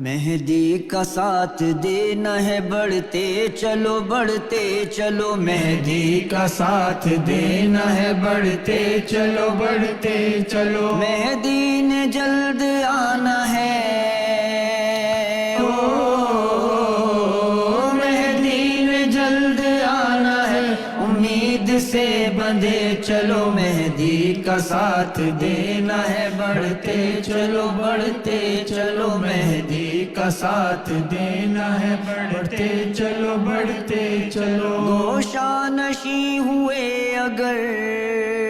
مہدی کا ساتھ دینا ہے، بڑھتے چلو بڑھتے چلو۔ مہدی کا ساتھ دینا ہے، بڑھتے چلو بڑھتے چلو۔ مہدی نے جلد آنا ہے۔ سے بندھے چلو مہدی کا ساتھ دینا ہے، بڑھتے چلو بڑھتے چلو مہدی کا ساتھ دینا ہے، بڑھتے چلو بڑھتے چلو۔ گوشہ نشی ہوئے اگر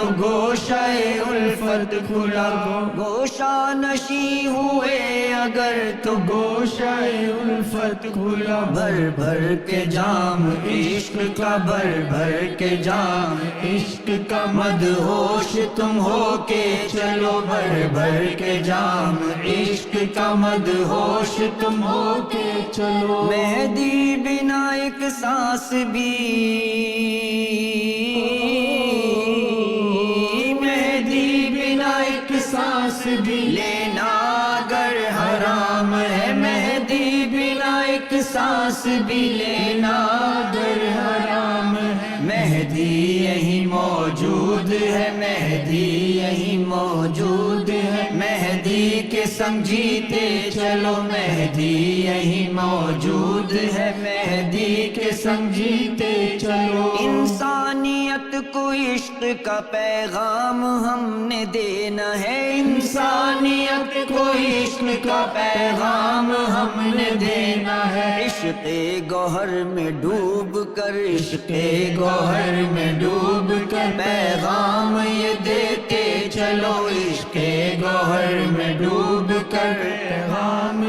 تو گوشہ الفت کھلا گو۔ گوشہ نشی ہوئے اگر تو گوشہ الفت کھلا بھر بھر کے جام، عشق کا بھر بھر کے جام۔ عشق کا مد ہوش تم ہو کے چلو۔ بھر بھر کے جام، عشق کا مد ہوش تم ہو کے چلو۔ مہدی بنا ایک سانس بھی۔ سانس بھی لینا، اگر حرام ہے مہدی بنا ایک سانس بھی لینا۔ اگر حرام ہے مہدی، یہی موجود ہے۔ مہدی، یہی موجود ہے۔ مہدی کے سنگ جیتے چلو۔ مہدی، یہی موجود ہے۔ مہدی کے سنگ جیتے چلو۔ انسانیت کو عشق کا پیغام ہم نے دینا ہے انسانیت کو عشق کا پیغام ہم نے دینا ہے عشق گوہر میں ڈوب کر عشق گوہر میں ڈوب کر پیغام یہ دیتے چلو عشق گوہر میں ڈوب کر پیغام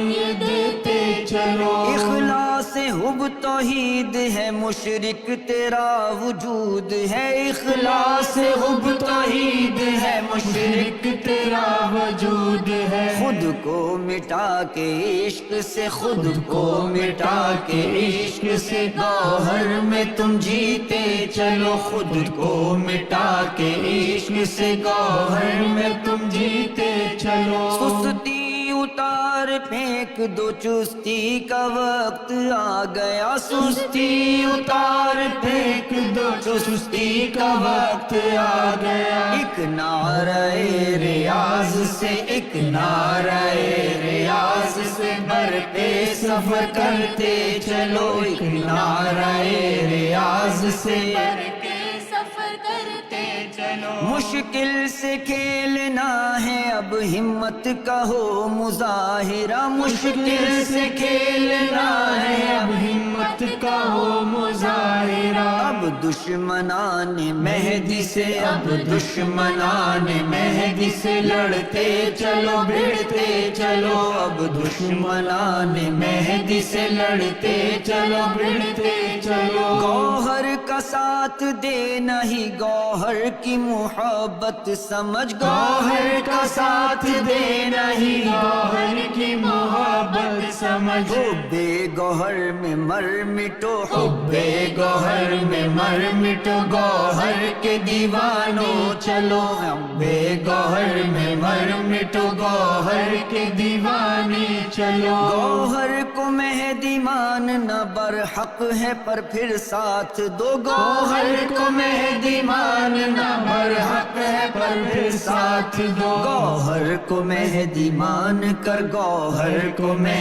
اخلاص توحید ہے مشرک تیرا وجود ہے، اخلاص اخلاص حب توحید ہے، مشرق تیرا وجود ہے۔ خود کو مٹا کے عشق سے، خود کو مٹا کے عشق سے گوہر میں تم جیتے چلو۔ خود کو مٹا کے عشق سے گوہر میں تم جیتے چلو۔ سستی اتار پھینک دو چستی کا وقت آ گیا۔ سستی اتار پھینک دو چستی کا وقت آ گیا۔ ایک نعرہ ریاض سے، ایک نعرہ ریاض سے بر پہ سفر کرتے چلو۔ ایک نعرہ ریاض سے بر پہ مشکل سے کھیلنا ہے، اب ہمت کا ہو مظاہرہ۔ مشکل سے کھیلنا ہے، اب ہمت کا ہو مظاہرہ۔ اب دشمنان مہدی سے، اب دشمنان مہدی سے لڑتے چلو، بھیڑتے چلو۔ اب دشمنان مہدی سے لڑتے چلو، بھیڑتے چلو۔ گوہر کا ساتھ دینا ہی گوہر کی محبت سمجھ۔ گوہر کا ساتھ دینا ہی گوہر کی محبت سمجھ۔ بے گوہر میں مر مٹو۔ بے گوہر میں مر مٹو۔ گوہر کے دیوانوں چلو۔ بے گوہر میں مر مٹو۔ گوہر کے دیوانے چلو۔ گوہر کو مہدی ماننا برحق ہے پر پھر ساتھ دو۔ گوہر گوہر کو مہدی ماننا برحق ہے پر پھر ساتھ دو۔ گوہر کو مہدی مان کر گوہر کو میں